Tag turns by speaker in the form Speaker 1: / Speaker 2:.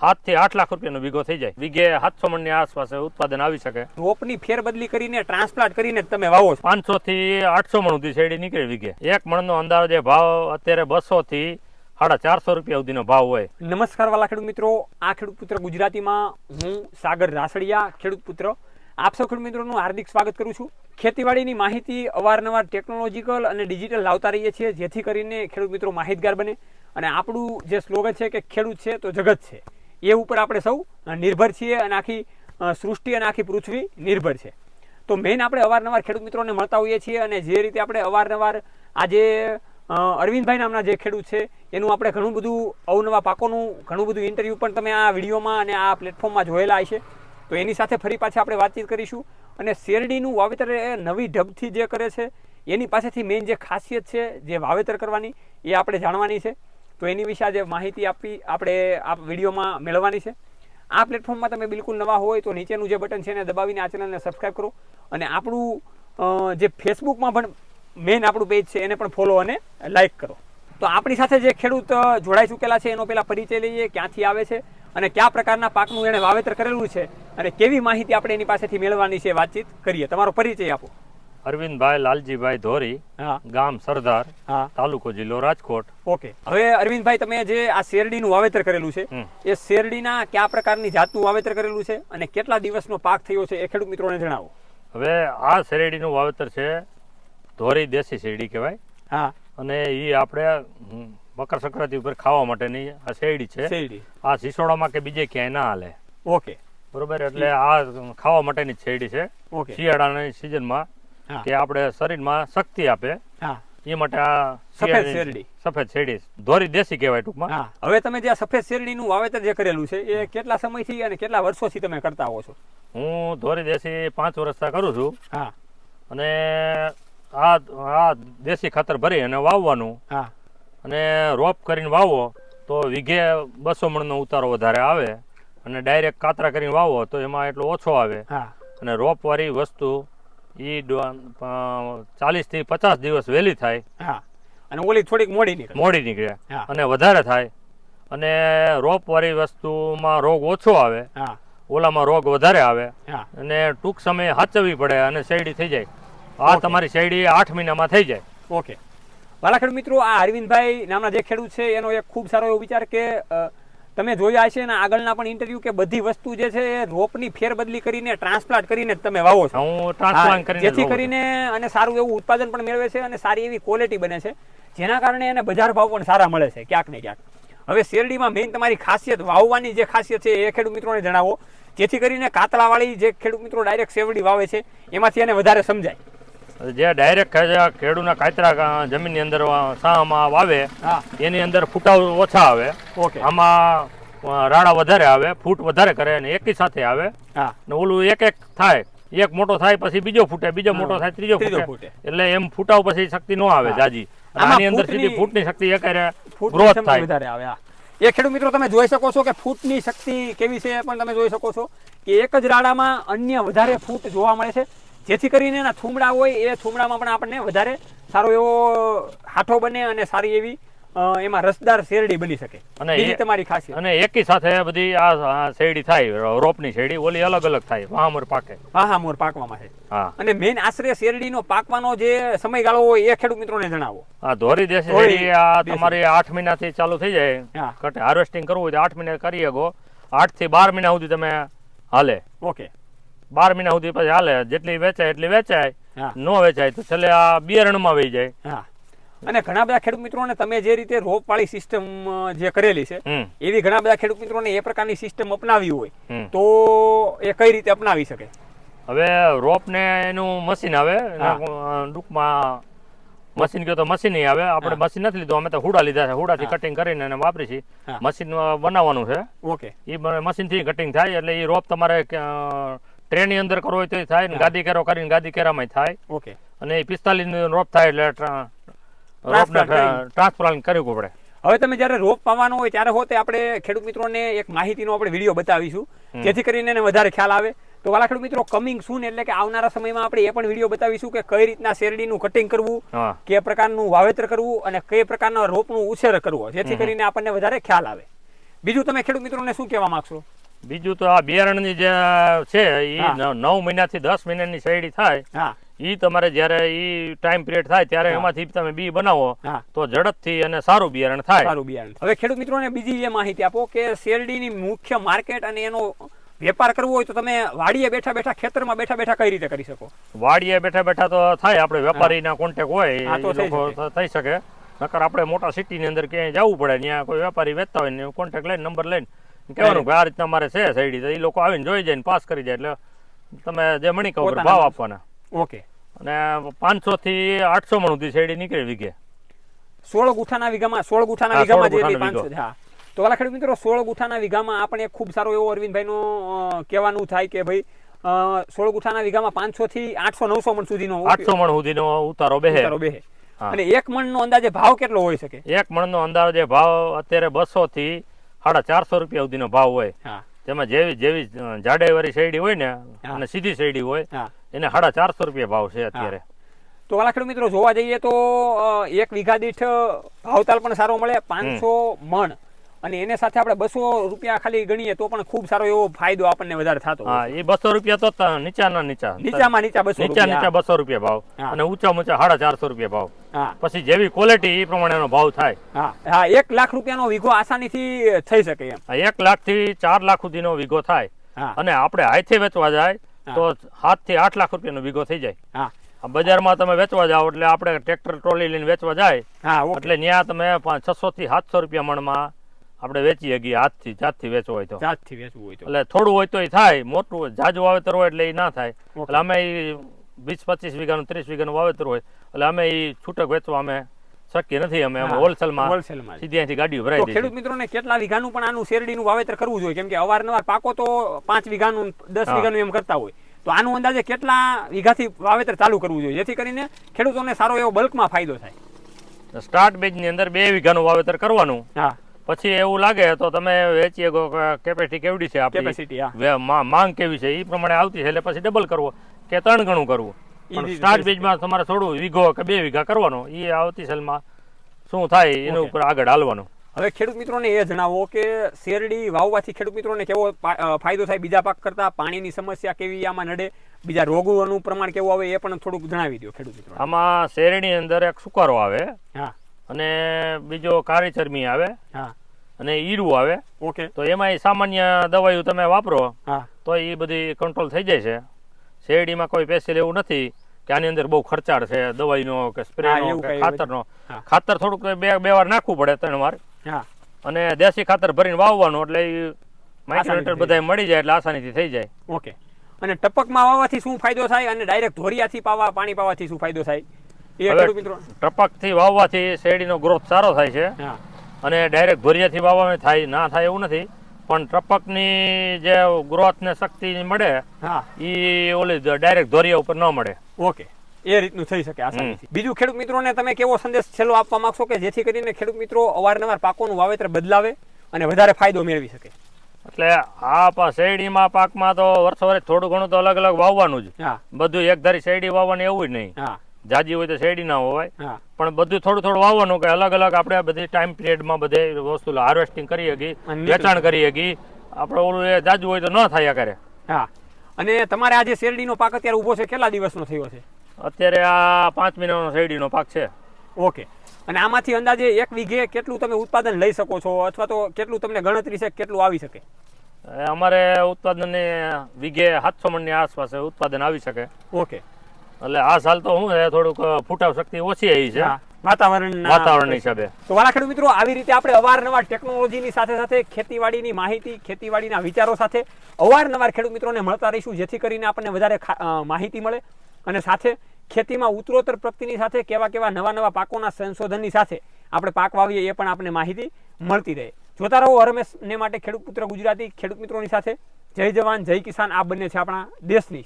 Speaker 1: સાતથી આઠ લાખ રૂપિયાનો વીઘો થઈ જાય. વીઘે સાતસો મણની આસપાસ ઉત્પાદન આવી શકે.
Speaker 2: રોપની ફેરબદલી કરીને ટ્રાન્સપ્લાન્ટ કરીને તમે વાવો છો.
Speaker 1: પાંચસો થી આઠસો મણ સુધી શેરડી નીકળે વીઘે. એક મણનો અંદાજે ભાવ અત્યારે બસો થી સાડા ચારસો રૂપિયા સુધીનો ભાવ હોય.
Speaker 2: નમસ્કાર વાલા ખેડૂત મિત્રો. આ ખેડૂત પુત્ર ગુજરાતીમાં હું સાગર રાસડિયા ખેડૂત પુત્ર. આપ સૌ ખેડૂત મિત્રોનું હાર્દિક સ્વાગત કરું છું. ખેતીવાડીની માહિતી અવારનવાર ટેકનોલોજીકલ અને ડિજિટલ લાવતા રહીએ છીએ જેથી કરીને ખેડૂત મિત્રો માહિતગાર બને. અને આપણું જે સ્લોગન છે કે ખેડૂત છે તો જગત છે. એ ઉપર આપણે સૌ નિર્ભર છીએ અને આખી સૃષ્ટિ અને આખી પૃથ્વી નિર્ભર છે. તો મેઇન આપણે અવારનવાર ખેડૂત મિત્રોને મળતા હોઈએ છીએ અને જે રીતે આપણે અવારનવાર આજે અરવિંદભાઈ નામના જે ખેડૂત છે, એનું આપણે ઘણું બધું અવનવા પાકોનું ઘણું બધું ઇન્ટરવ્યૂ પણ તમે આ વિડીયોમાં અને આ પ્લેટફોર્મમાં જોયેલા હશે. તો એની સાથે ફરી પાછા આપણે વાતચીત કરીશું અને શેરડીનું વાવેતર એ નવી ઢબથી જે કરે છે, એની પાસેથી મેઇન જે ખાસિયત છે, જે વાવેતર કરવાની, એ આપણે જાણવાની છે. તો એની વિશે આજે માહિતી આપી, આપણે આ વિડીયોમાં મેળવવાની છે. આ પ્લેટફોર્મમાં તમે બિલકુલ નવા હોય તો નીચેનું જે બટન છે એને દબાવીને આ ચેનલને સબસ્ક્રાઈબ કરો. અને આપણું જે ફેસબુકમાં પણ મેઇન આપણું પેજ છે એને પણ ફોલો અને લાઈક કરો. તો આપણી સાથે જે ખેડૂત જોડાઈ ચૂકેલા છે, એનો પહેલાં પરિચય લઈએ, ક્યાંથી આવે છે અને કયા પ્રકારના પાકનું એણે વાવેતર કરેલું છે અને કેવી માહિતી આપણે એની પાસેથી મેળવવાની છે વાતચીત કરીએ. તમારો પરિચય આપો.
Speaker 1: અરવિંદભાઈ લાલજીભાઈ ધોરી ગામ સરદાર
Speaker 2: હા.
Speaker 1: તાલુકો જિલ્લો રાજકોટ.
Speaker 2: ઓકે. હવે અરવિંદભાઈ તમે જે આ શેરડીનું વાવેતર કરેલું છે. એ શેરડીના કયા પ્રકારની જાતનું વાવેતર કરેલું છે અને કેટલા દિવસનો પાક થયો છે એ ખેડૂત મિત્રોને જણાવો.
Speaker 1: હવે આ શેરડીનું વાવેતર છે ધોરી દેશી શેરડી કહેવાય.
Speaker 2: હા.
Speaker 1: અને એ આપણે મકર સંક્રાંતિ ઉપર ખાવા માટેની આ શેરડી છે. આ સિસોડામાં કે બીજે ક્યાંય ના હાલે.
Speaker 2: ઓકે.
Speaker 1: બરોબર? એટલે આ ખાવા માટેની શેરડી છે.
Speaker 2: ઓકે.
Speaker 1: શિયાળાની સિઝનમાં કે આપણે શરીરમાં શક્તિ આપે. એ માટે આ
Speaker 2: સફેદ શેરડી.
Speaker 1: સફેદ શેરડી. ધોરી દેશી કહેવાય ટૂંકમાં.
Speaker 2: હવે તમે જે આ સફેદ શેરડીનું વાવેતર જે કરેલું છે એ કેટલા સમયથી અને કેટલા વર્ષોથી તમે કરતા હો છો?
Speaker 1: હું ધોરી દેશી પાંચ વર્ષથી કરું છું.
Speaker 2: હા.
Speaker 1: અને આ આ દેશી ખાતર ભરી અને વાવવાનું.
Speaker 2: હા.
Speaker 1: અને રોપ કરીને વાવો તો વીઘે બસો મણનો ઉતારો વધારે આવે. અને ડાયરેક્ટ કાતરા કરીને વાવો તો એમાં એટલો ઓછો આવે.
Speaker 2: હા.
Speaker 1: અને રોપવાળી વસ્તુ એ ચાલીસથી પચાસ દિવસ વહેલી થાય
Speaker 2: હા. અને ઓલી થોડીક મોડી નીકળે.
Speaker 1: મોડી નીકળે. અને વધારે થાય. અને રોપવાળી વસ્તુમાં રોગ ઓછો આવે.
Speaker 2: હા.
Speaker 1: ઓલામાં રોગ વધારે આવે.
Speaker 2: હા.
Speaker 1: અને ટૂંક સમયે હાચવવી પડે અને શેરડી થઈ જાય. આ તમારી શેરડી આઠ મહિનામાં થઈ જાય.
Speaker 2: ઓકે. વાલા ખેડૂત મિત્રો આ અરવિંદભાઈ નામના જે ખેડૂત છે એનો એક ખૂબ સારો એવો વિચાર કે તમે જોયા હશે ને આગળના પણ ઇન્ટરવ્યુ કે બધી વસ્તુ જે છે એ રોપની ફેરબદલી કરીને ટ્રાન્સપ્લાન્ટ કરીને જ તમે વાવો છો. જેથી કરીને અને સારું એવું ઉત્પાદન પણ મેળવે છે અને સારી એવી ક્વોલિટી બને છે. જેના કારણે એને બજાર ભાવ પણ સારા મળે છે ક્યાંક ને ક્યાંક. હવે શેરડીમાં મેઇન તમારી ખાસિયત વાવવાની જે ખાસિયત છે એ ખેડૂત મિત્રોને જણાવો. જેથી કરીને કાતળાવાળી જે ખેડૂત મિત્રો ડાયરેક્ટ શેરડી વાવે છે એમાંથી એને વધારે સમજાય.
Speaker 1: જે ડાયરેક્ટ ખેડૂના કાતરા જમીનની અંદર સામાં વાવે એની અંદર ફૂટાવ ઓછા આવે.
Speaker 2: ઓકે.
Speaker 1: આમાં રાડા વધારે આવે ફૂટ વધારે કરે અને એકી સાથે આવે. ને ઓલું એક એક થાય. એક મોટો થાય પછી બીજો ફૂટે બીજો મોટો થાય ત્રીજો ફૂટે. એટલે એમ ફૂટાવ પછી શક્તિ ન આવે. જાજી. આની અંદર
Speaker 2: ફૂટની-
Speaker 1: સીધી ફૂટની શક્તિ એકારે ગ્રોથ થાય.
Speaker 2: વધારે આવે એ ખેડૂત મિત્રો તમે જોઈ શકો છો કે ફૂટની શક્તિ કેવી છે પણ તમે જોઈ શકો છો કે એક જ રાડામાં અન્ય વધારે ફૂટ જોવા મળે છે. જેથી કરીને એના થૂમડા હોય એ થૂમડામાં પણ આપણને વધારે સારો એવો હાથો બને અને સારી એવી એમાં રસદાર શેરડી બની શકે.
Speaker 1: અને એ-
Speaker 2: તમારી ખાસિયત.
Speaker 1: અને એકી સાથે બધી આ શેરડી થાય રોપની શેરડી ઓલી અલગ અલગ થાય વામર પાકે.
Speaker 2: હા પાકવામાં છે. અને મેઇન આશરે શેરડીનો પાકવાનો જે સમયગાળો હોય એ ખેડૂત મિત્રોને જણાવો.
Speaker 1: આ ધોરી દેશી શેરડી આ. તમારી આઠ મહિનાથી ચાલુ થઈ જાય.
Speaker 2: હા.
Speaker 1: હાર્વેસ્ટિંગ કરવું હોય તો આઠ મહિના કરી શકો. આઠથી બાર મહિના સુધી તમે હાલે.
Speaker 2: ઓકે.
Speaker 1: બાર મહિના સુધી પછી હાલે. જેટલી વેચાય એટલી વેચાય. નો વેચાય તો છેલ્લે આ બિયારણમાં વહી જાય.
Speaker 2: હા. અને ઘણા બધા ખેડૂત મિત્રોને તમે જે રીતે રોપ વાળી સિસ્ટમ જે કરેલી છે એવી ઘણા બધા ખેડૂત મિત્રોને એ પ્રકારની સિસ્ટમ અપનાવી હોય તો એ કઈ રીતે અપનાવી શકે?
Speaker 1: હવે રોપ ને એનું મશીન આવે. ટૂંકમાં મશીન કયો તો મશીન નહીં આવે. આપણે મશીન નથી લીધું. અમે તો હુડા લીધા છે. હુડાથી. કટિંગ કરીને એને વાપરી છીએ. મશીન બનાવવાનું છે.
Speaker 2: ઓકે.
Speaker 1: એ મશીનથી કટિંગ થાય એટલે એ રોપ તમારે ટ્રેનની અંદર કરવો હોય તો થાય ને ગાદી કેરો કરીને ગાદી કેરામાં થાય.
Speaker 2: ઓકે.
Speaker 1: અને એ પિસ્તાલીસ રોપ થાય એટલે રોપને ટ્રાન્સપ્લાન્ટ કરવું પડે.
Speaker 2: હવે તમે જ્યારે રોપ પાવાનો હોય ત્યારે હોતે આપણે ખેડૂત મિત્રોને એક માહિતીનો આપણે વીડિયો બતાવીશું. જેથી કરીને એને વધારે ખ્યાલ આવે. તો વાલા ખેડૂત મિત્રો કમિંગ સૂન એટલે કે આવનારા સમયમાં આપણે એ પણ વીડિયો બતાવીશું કે કઈ રીતના શેરડીનું કટિંગ કરવું કે પ્રકારનું વાવેતર કરવું અને કઈ પ્રકારના રોપનું ઉછેર કરવો. જેથી કરીને આપણને વધારે ખ્યાલ આવે. બીજું તમે ખેડૂત મિત્રોને શું કહેવા માંગશો?
Speaker 1: બીજું તો આ બિયારણની જે છે એ નવ મહિનાથી દસ મહિનાની શેરડી થાય. ઈ તમારે જ્યારે એ ટાઈમ પિરિયડ થાય ત્યારે એમાંથી તમે બી બનાવો તો ઝડપથી અને સારું બિયારણ થાય.
Speaker 2: સારું બિયારણ હવે ખેડૂત મિત્રોને બીજી એ માહિતી આપો કે શેરડીની મુખ્ય માર્કેટ અને એનો વેપાર કરવો હોય તો તમે વાડીએ બેઠા બેઠા ખેતરમાં બેઠા બેઠા કઈ રીતે કરી શકો?
Speaker 1: વાડીએ બેઠા બેઠા તો થાય આપણે વેપારીના કોન્ટેક હોય
Speaker 2: તો. થઈ શકે.
Speaker 1: નકર આપણે મોટા સિટીની અંદર ક્યાંય જવું પડે ત્યાં કોઈ વેપારી વેચતા હોય ને કોન્ટેક લઈને નંબર લઈને. કહેવાનું કે આ રીતના મારે છે શેરડી તો એ લોકો આવીને જોઈ જાય ને પાસ કરી જાય એટલે તમે જે મણી કહો ભાવ આપવાના.
Speaker 2: ઓકે.
Speaker 1: અને પાંચસો થી આઠસો મણ સુધી શેરડી નીકળે વીઘે.
Speaker 2: સોળ ગુઠાના વીઘામાં સોળ ગુઠાના વીઘામાં જે પાંચસો હા. તો વાલા ખેડૂત મિત્રો સોળ ગુઠાના વીઘામાં આપણે ખૂબ સારો એવો અરવિંદભાઈનું કહેવાનું થાય કે ભાઈ સોળ ગુઠાના વીઘામાં પાંચસો થી આઠસો નવસો મણ સુધીનો
Speaker 1: આઠસો મણ સુધીનો ઉતારો બેહે.
Speaker 2: ઉતારો બેહે. અને એક મણનો અંદાજે ભાવ કેટલો હોઈ શકે?
Speaker 1: એક મણનો અંદાજે ભાવ અત્યારે બસો થી સાડા ચારસો રૂપિયા સુધીનો ભાવ હોય. તેમાં જેવી જેવી જાડાઈ વાળી શેરડી હોય ને અને સીધી શેરડી હોય એને સાડા ચારસો રૂપિયા ભાવ છે અત્યારે.
Speaker 2: તો ખેડૂત મિત્રો જોવા જઈએ તો એક વીઘા દીઠ ભાવતાલ પણ સારો મળે પાંચસો મણ. અને એને સાથે આપણે બસો રૂપિયા ખાલી ગણીએ તો પણ ખૂબ સારો એવો ફાયદો આપણને વધારે થતો
Speaker 1: હા એ બસો રૂપિયા તો નીચા નીચાના નીચા.
Speaker 2: નીચામાં નીચા બસો
Speaker 1: નીચા નીચા બસો રૂપિયા ભાવ. અને ઊંચા ઊંચા સાડા ચારસો રૂપિયા ભાવ. પછી જેવી ક્વોલિટી એ પ્રમાણેનો ભાવ થાય.
Speaker 2: હા. હા એક લાખ રૂપિયાનો વીઘો આસાનીથી થઈ શકે એમ.
Speaker 1: એક લાખથી ચાર લાખ સુધીનો વીઘો થાય. અને આપણે હાથે વેચવા જાય તો સાતથી આઠ લાખ રૂપિયાનો વીઘો થઈ જાય.
Speaker 2: હા.
Speaker 1: બજારમાં તમે વેચવા જાઓ એટલે આપણે ટ્રેક્ટર ટ્રોલી લઈને વેચવા જાય એટલે ત્યાં તમે છસો થી સાતસો રૂપિયા મણમાં આપણે વેચી શકીએ હાથથી જાતથી વેચવું હોય તો.
Speaker 2: જાતથી વેચવું હોય તો.
Speaker 1: એટલે થોડું હોય તો થાય મોટું જાજુ વાવેતર હોય એટલે એ ના થાય. એટલે અમે વીસ પચીસ વીઘાનું ત્રીસ વીઘાનું વાવેતર હોય એટલે અમે એ છૂટક વેચવા અમે શક્ય નથી અમે હોલસેલમાં
Speaker 2: હોલસેલમાં
Speaker 1: સીધી અહીંથી ગાડીઓ ભરાઈ
Speaker 2: ખેડૂત મિત્રોને કેટલા વીઘાનું પણ આનું શેરડીનું વાવેતર કરવું જોઈએ? કેમ કે અવારનવાર પાકો તો પાંચ વીઘાનું દસ
Speaker 1: વીઘા
Speaker 2: વીઘાનું એમ કરતા હોય. તો આનું અંદાજે કેટલા વીઘાથી વાવેતર ચાલુ કરવું જોઈએ? જેથી કરીને ખેડૂતોને સારો એવો બલ્કમાં ફાયદો થાય.
Speaker 1: સ્ટાર્ટ બેજની અંદર બે વીઘાનું વાવેતર કરવાનું.
Speaker 2: હા.
Speaker 1: પછી એવું લાગે તો તમે વેચીએ કેપેસિટી કેવડી છે આપણી? મા- માંગ કેવી છે? એ પ્રમાણે આવતી છે એટલે પછી ડબલ કરવો. કે ત્રણ ગણું કરવું. સ્ટાર્ટ બીજમાં તમારે થોડું વીઘો કે બે વીઘા કરવાનો. એ આવતી સેલમાં શું થાય એના ઉપર આગળ હાલવાનું.
Speaker 2: હવે ખેડૂત મિત્રોને એ જણાવો કે શેરડી વાવવાથી ખેડૂત મિત્રોને કેવો ફાયદો થાય બીજા પાક કરતાં? પાણીની સમસ્યા કેવી આમાં નડે? બીજા રોગોનું પ્રમાણ કેવું આવે એ પણ થોડુંક જણાવી દો ખેડૂત મિત્રો
Speaker 1: આમાં શેરડી અંદર એક સુકારો આવે.
Speaker 2: હા.
Speaker 1: અને બીજો કાળી ચરમી આવે.
Speaker 2: હા.
Speaker 1: અને ઈરું આવે.
Speaker 2: ઓકે.
Speaker 1: તો એમાં સામાન્ય દવાઈઓ તમે વાપરો
Speaker 2: હા.
Speaker 1: તો એ બધી કંટ્રોલ થઈ જાય છે. શેરડીમાં કોઈ પેસેલ એવું નથી કે આની અંદર બહુ ખર્ચાળ છે દવાઈનો કે સ્પ્રેનો કે ખાતરનો. ખાતર થોડુંક બે બે વાર નાખવું પડે ત્રણ વાર. અને દેશી ખાતર ભરીને વાવવાનું એટલે ઈ માઇક્રોમીટર બધા મળી જાય એટલે આસાનીથી થઈ જાય.
Speaker 2: ઓકે. અને ટપકમાં વાવવાથી શું ફાયદો થાય અને ડાયરેક્ટ ધોરિયાથી પાવા પાણી પાવાથી શું ફાયદો થાય? એ મિત્રો.
Speaker 1: ટપકથી વાવવાથી શેરડીનો ગ્રોથ સારો થાય છે. અને ડાયરેક્ટ ધોરિયાથી વાવવામાં થાય ના થાય એવું નથી. પણ ટપકની જે ગ્રોથ ને શક્તિ મળે
Speaker 2: હા.
Speaker 1: એ ઓલી ડાયરેક્ટ ધોરિયા ઉપર ન મળે.
Speaker 2: ઓકે. એ રીતનું થઈ શકે આસાનીથી. બીજું ખેડૂત મિત્રોને તમે કેવો સંદેશ છેલ્લો આપવા માંગશો કે જેથી કરીને ખેડૂત મિત્રો અવારનવાર પાકોનું વાવેતર બદલાવે અને વધારે ફાયદો મેળવી શકે?
Speaker 1: એટલે આ પા- શેરડીમાં પાકમાં તો વર્ષો વર્ષ થોડું ઘણું તો અલગ અલગ વાવવાનું જ.
Speaker 2: હા.
Speaker 1: બધું એક ધારી શેરડી વાવવાની એવું જ નહીં.
Speaker 2: હા.
Speaker 1: જાજી હોય તો શેરડી ના હોય. પણ બધું થોડું થોડું વાવવાનું કે અલગ અલગ આપણે બધી ટાઈમ પિરિયડમાં બધે વસ્તુ હાર્વેસ્ટિંગ કરી
Speaker 2: હકી
Speaker 1: વેચાણ કરી હકી આપણે ઓલું એ જાજુ હોય તો ન થાય કરે
Speaker 2: હા. અને તમારે આજે શેરડીનો પાક અત્યારે ઊભો છે? કેટલા દિવસનો થયો છે?
Speaker 1: અત્યારે આ પાંચ મહિનાનો શેરડીનો પાક છે.
Speaker 2: ઓકે. અને આમાંથી અંદાજે એક વીઘે કેટલું તમે ઉત્પાદન લઈ શકો છો? અથવા તો કેટલું તમને ગણતરી છે કેટલું આવી શકે?
Speaker 1: અમારે ઉત્પાદનને વીઘે સાતસો મણની આસપાસ ઉત્પાદન આવી શકે.
Speaker 2: ઓકે.
Speaker 1: એટલે આ સાલ તો શું છે થોડુંક ફૂટાવ શક્તિ ઓછી આવી છે.
Speaker 2: વાતાવરણ
Speaker 1: વાતાવરણ હિસાબે.
Speaker 2: તો વાલા ખેડૂત મિત્રો આવી રીતે આપણે અવારનવાર ટેકનોલોજીની સાથે સાથે ખેતીવાડીની માહિતી ખેતીવાડીના વિચારો સાથે અવારનવાર ખેડૂત મિત્રોને મળતા રહીશું જેથી કરીને આપણને વધારે માહિતી મળે. અને સાથે ખેતીમાં ઉત્તરોત્તર પ્રગતિની સાથે કેવા કેવા નવા નવા પાકોના સંશોધનની સાથે આપણે પાક વાવીએ એ પણ આપણને માહિતી મળતી રહે. જોતા રહો હરમેશ ને માટે ખેડૂત પુત્ર ગુજરાતી ખેડૂત મિત્રોની સાથે. જય જવાન જય કિસાન આ બંને છે આપણા દેશની.